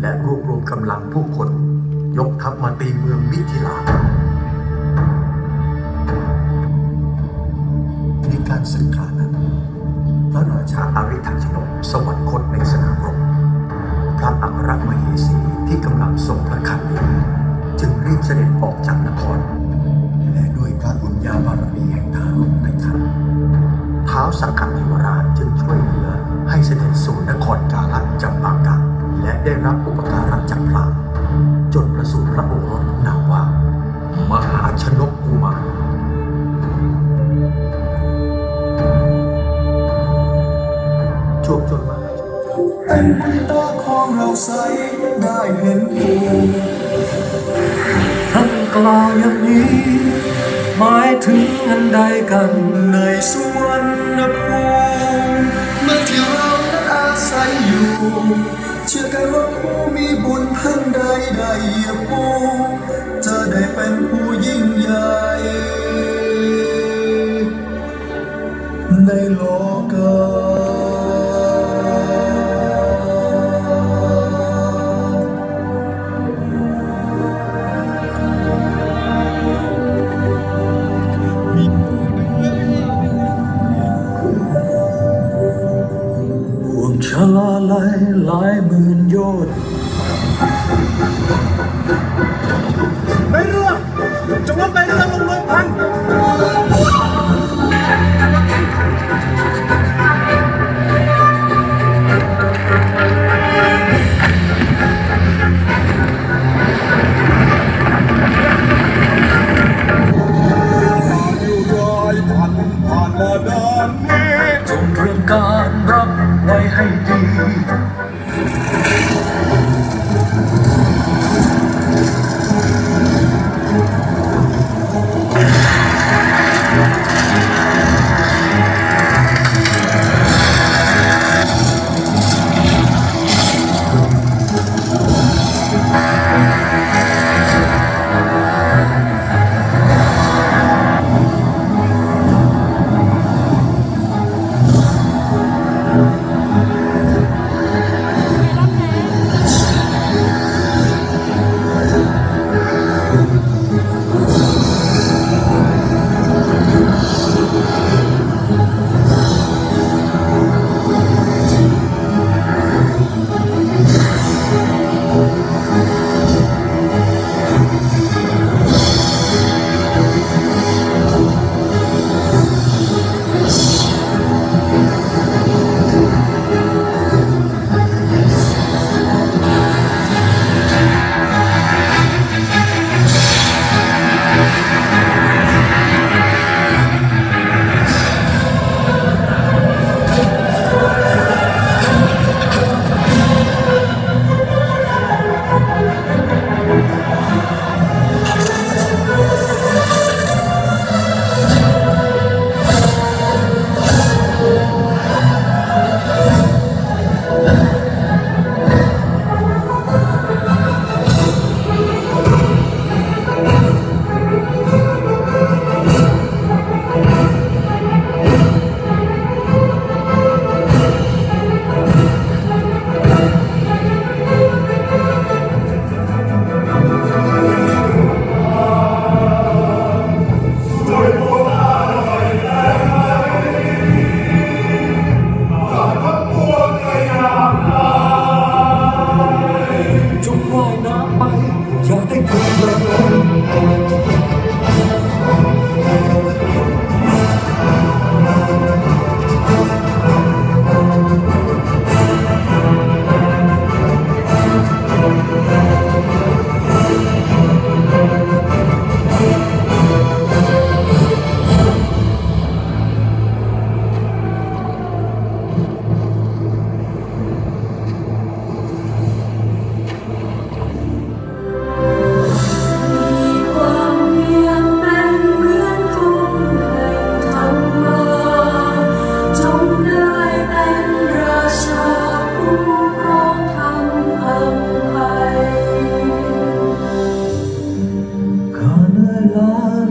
และรวบรวมกำลังผู้คน ยกทัพมาตีเมืองมิถิลาในการศึกครานั้นพระราชาอาริทัชนกสวรรคตในสนามรบพระอัครมเหสีที่กำลังทรงพระคันอยู่จึงรีบเสด็จออกจากนคร และด้วยพระบุญญาบารมีแห่งทารกในคันท้าวสักกัดเทวราชจึงช่วยเหลือให้เสด็จสู่นครกาล รับอุปการะจากพระจนประสูติพระโอรสนามว่ามหาชนกกุมารจวบจนมาเป็นบุญตาของเราใสได้เห็นปูท่านกล่าวอย่างนี้ หมายถึงอันใดกันในสวรรณภูมิเมื่อที่เรานั้นอาศัยอยู่ เชื่อกันว่าผู้มีบุญท่านใดได้เหยียบปูจะได้เป็นผู้ยิ่งใหญ่ในโลกา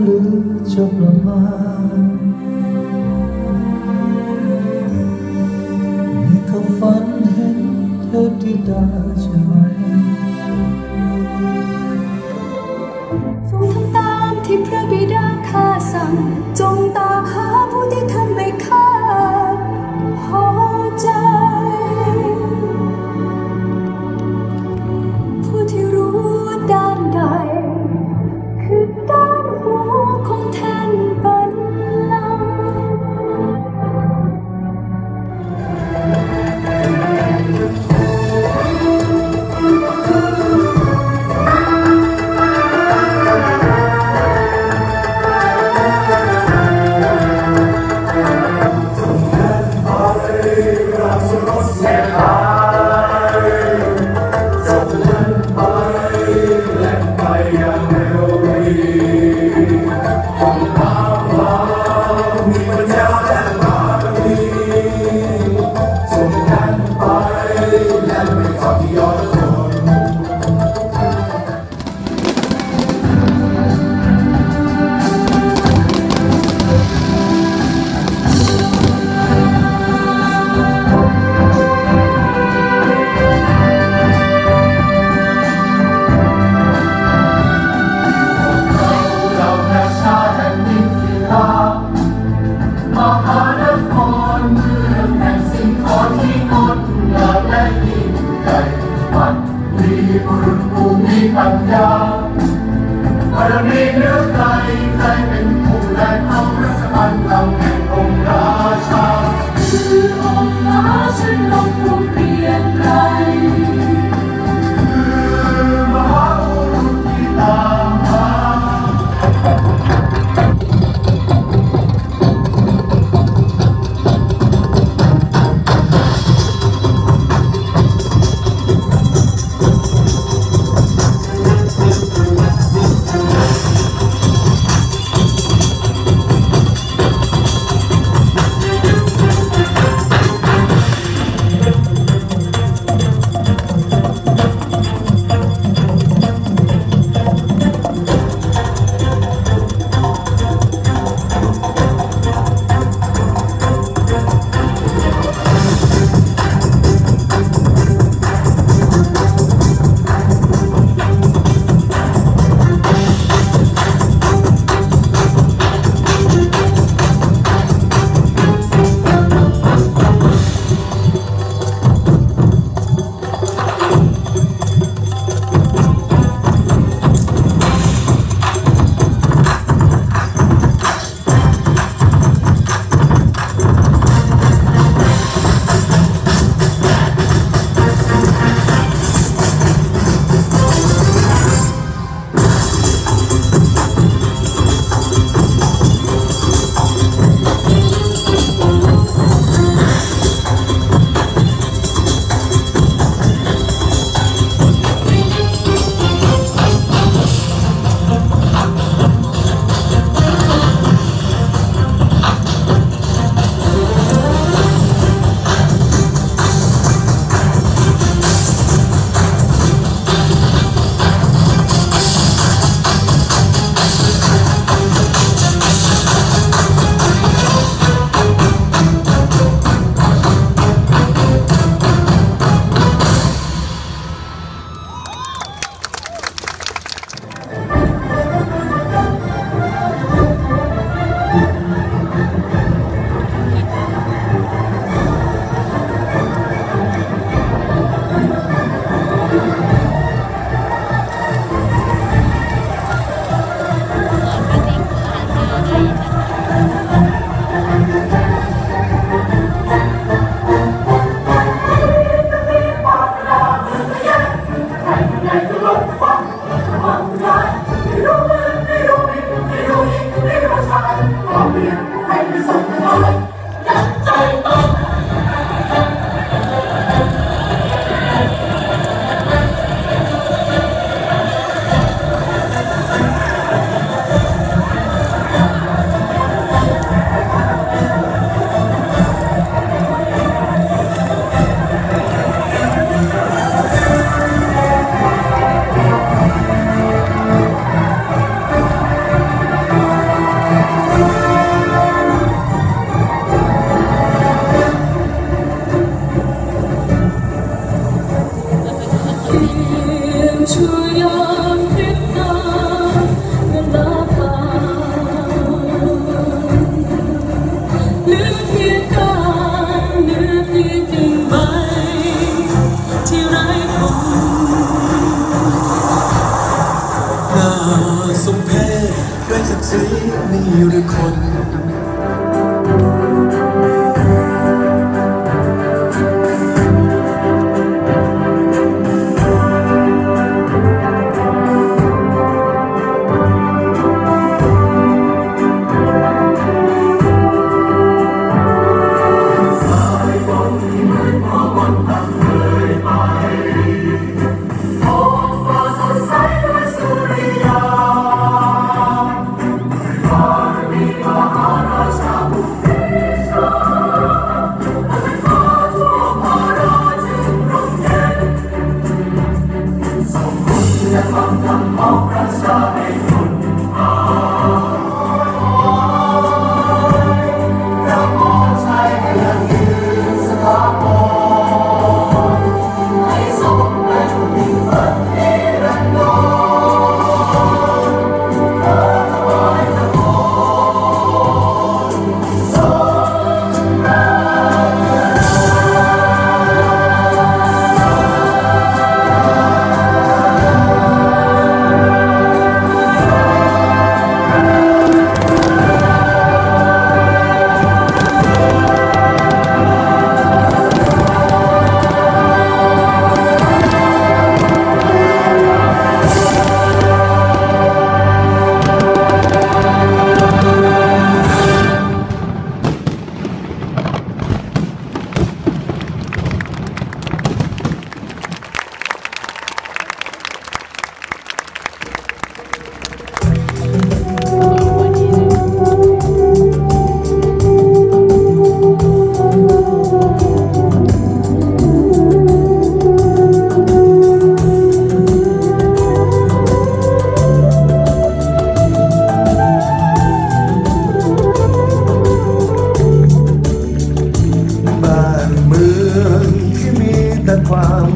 หรือจบละมามีกับฝันเห็นเทพธิดาใช่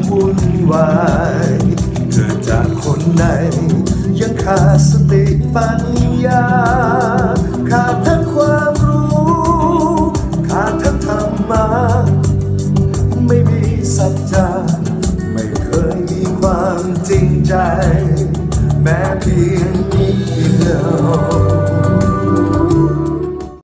วุ่นวายเกิดจากคนใดยังขาดสติปัญญาขาดทั้ง